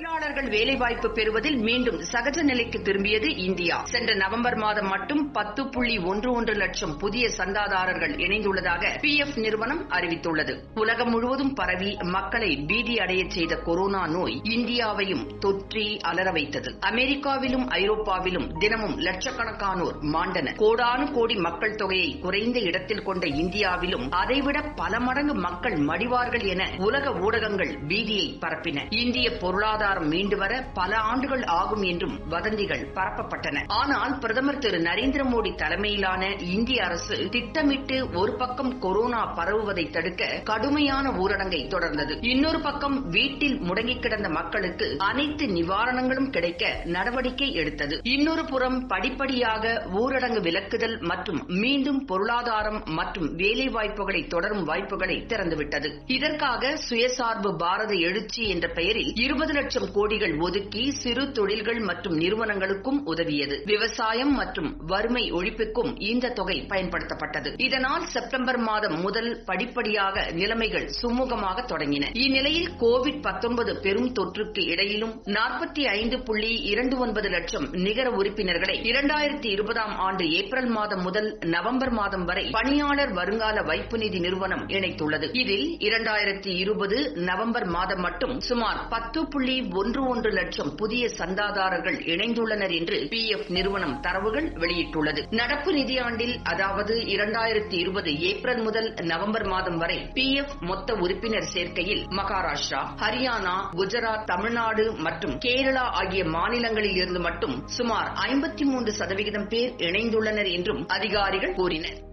தொழிலாளர்கள் வேலைவாய்ப்பு பெறுவதில் மீண்டும் சகஜ நிலைக்கு திரும்பியது இந்தியா. சென்ற நவம்பர் மாதம் மட்டும் பத்து புள்ளி ஒன்று ஒன்று லட்சம் புதிய சந்தாதாரர்கள் இணைந்துள்ளதாக பி எஃப் நிறுவனம் அறிவித்துள்ளது. உலகம் முழுவதும் பரவி மக்களை பீதி அடைய செய்த கொரோனா நோய் இந்தியாவையும் தொற்றி அலர வைத்தது. அமெரிக்காவிலும் ஐரோப்பாவிலும் தினமும் லட்சக்கணக்கானோர் மாண்டனர். கோடானு கோடி மக்கள் தொகையை குறைந்த இடத்தில் கொண்ட இந்தியாவிலும் அதைவிட பல மடங்கு மக்கள் மடிவார்கள் என உலக ஊடகங்கள் பீதியை பரப்பின. இந்திய பொருளாதார பொருளாதாரம் மீண்டு வர பல ஆண்டுகள் ஆகும் என்றும் வதந்திகள் பரப்பப்பட்டன. ஆனால் பிரதமர் திரு நரேந்திர மோடி தலைமையிலான இந்திய அரசு திட்டமிட்டு ஒரு பக்கம் கொரோனா பரவுவதை தடுக்க கடுமையான ஊரடங்கை தொடர்ந்தது. இன்னொரு பக்கம் வீட்டில் முடங்கி கிடந்த மக்களுக்கு அனைத்து நிவாரணங்களும் கிடைக்க நடவடிக்கை எடுத்தது. இன்னொரு புறம் படிப்படியாக ஊரடங்கு விலக்குதல் மற்றும் மீண்டும் பொருளாதாரம் மற்றும் வேலைவாய்ப்புகளை தொடரும் வாய்ப்புகளை திறந்துவிட்டது. இதற்காக சுயசார்பு பாரத எழுச்சி என்ற பெயரில் இருபது லட்சம் லட்சம் கோடிகள் ஒதுக்கி சிறு தொழில்கள் மற்றும் நிறுவனங்களுக்கும் உதவியது. விவசாயம் மற்றும் வறுமை ஒழிப்புக்கும் இந்த தொகை பயன்படுத்தப்பட்டது. இதனால் செப்டம்பர் மாதம் முதல் படிப்படியாக நிலைமைகள் சுமூகமாக தொடங்கின. இந்நிலையில் கோவிட் பெரும் தொற்றுக்கு இடையிலும் நாற்பத்தி ஐந்து புள்ளி இரண்டு ஒன்பது லட்சம் நிகர உறுப்பினர்களை இரண்டாயிரத்தி இருபதாம் ஆண்டு ஏப்ரல் மாதம் முதல் நவம்பர் மாதம் வரை பணியாளர் வருங்கால வைப்பு நிதி நிறுவனம் இணைத்துள்ளது. இதில் இரண்டாயிரத்தி இருபது நவம்பர் மாதம் மட்டும் சுமார் பத்து புள்ளி ஒன்று ஒன்று லட்சம் புதிய சந்தாதாரர்கள் இணைந்துள்ளனர் என்று பி எஃப் நிறுவனம் தரவுகள் வெளியிட்டுள்ளது. நடப்பு நிதியாண்டில் அதாவது இரண்டாயிரத்தி இருபது ஏப்ரல் முதல் நவம்பர் மாதம் வரை பி எஃப் மொத்த உறுப்பினர் சேர்க்கையில் மகாராஷ்டிரா ஹரியானா குஜராத் தமிழ்நாடு மற்றும் கேரளா ஆகிய மாநிலங்களில் இருந்து மட்டும் சுமார் ஐம்பத்தி மூன்று சதவிகிதம் பேர் இணைந்துள்ளனர் என்றும் அதிகாரிகள் கூறினர்.